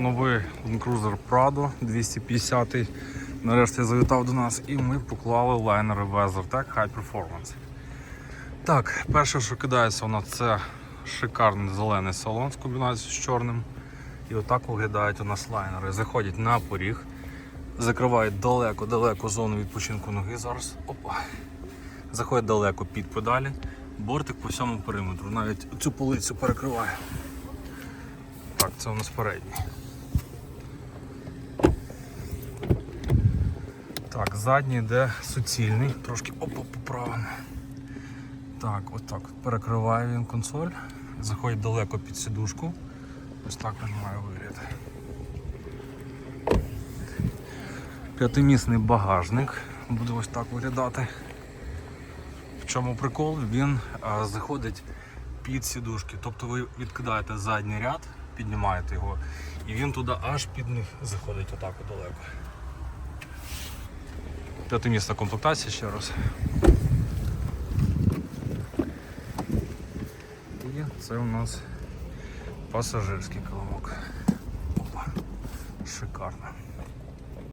новий Land Cruiser Prado 250 нарешті завітав до нас і ми поклали лайнери WeatherTech High Performance. Так, перше, що кидається у це шикарний зелений салон з комбінацією з чорним. І отак виглядають у нас лайнери. Заходять на поріг, закривають далеко-далеко зону відпочинку ноги зараз. Опа. Заходять далеко під педалі. Бортик по всьому периметру. Навіть цю полицю перекриває. Так, це у нас передній. Так, задній йде суцільний, трошки опа поправимо. Так, отак от перекриває він консоль, заходить далеко під сідушку. Ось так він має вигляд. П'ятимісний багажник буде ось так виглядати. В чому прикол? Він а, заходить під сідушки. Тобто ви відкидаєте задній ряд, піднімаєте його, і він туди аж під них заходить отак далеко. П'ятимісна комплектація ще раз. І це у нас пасажирський килимок. Опа. Шикарно.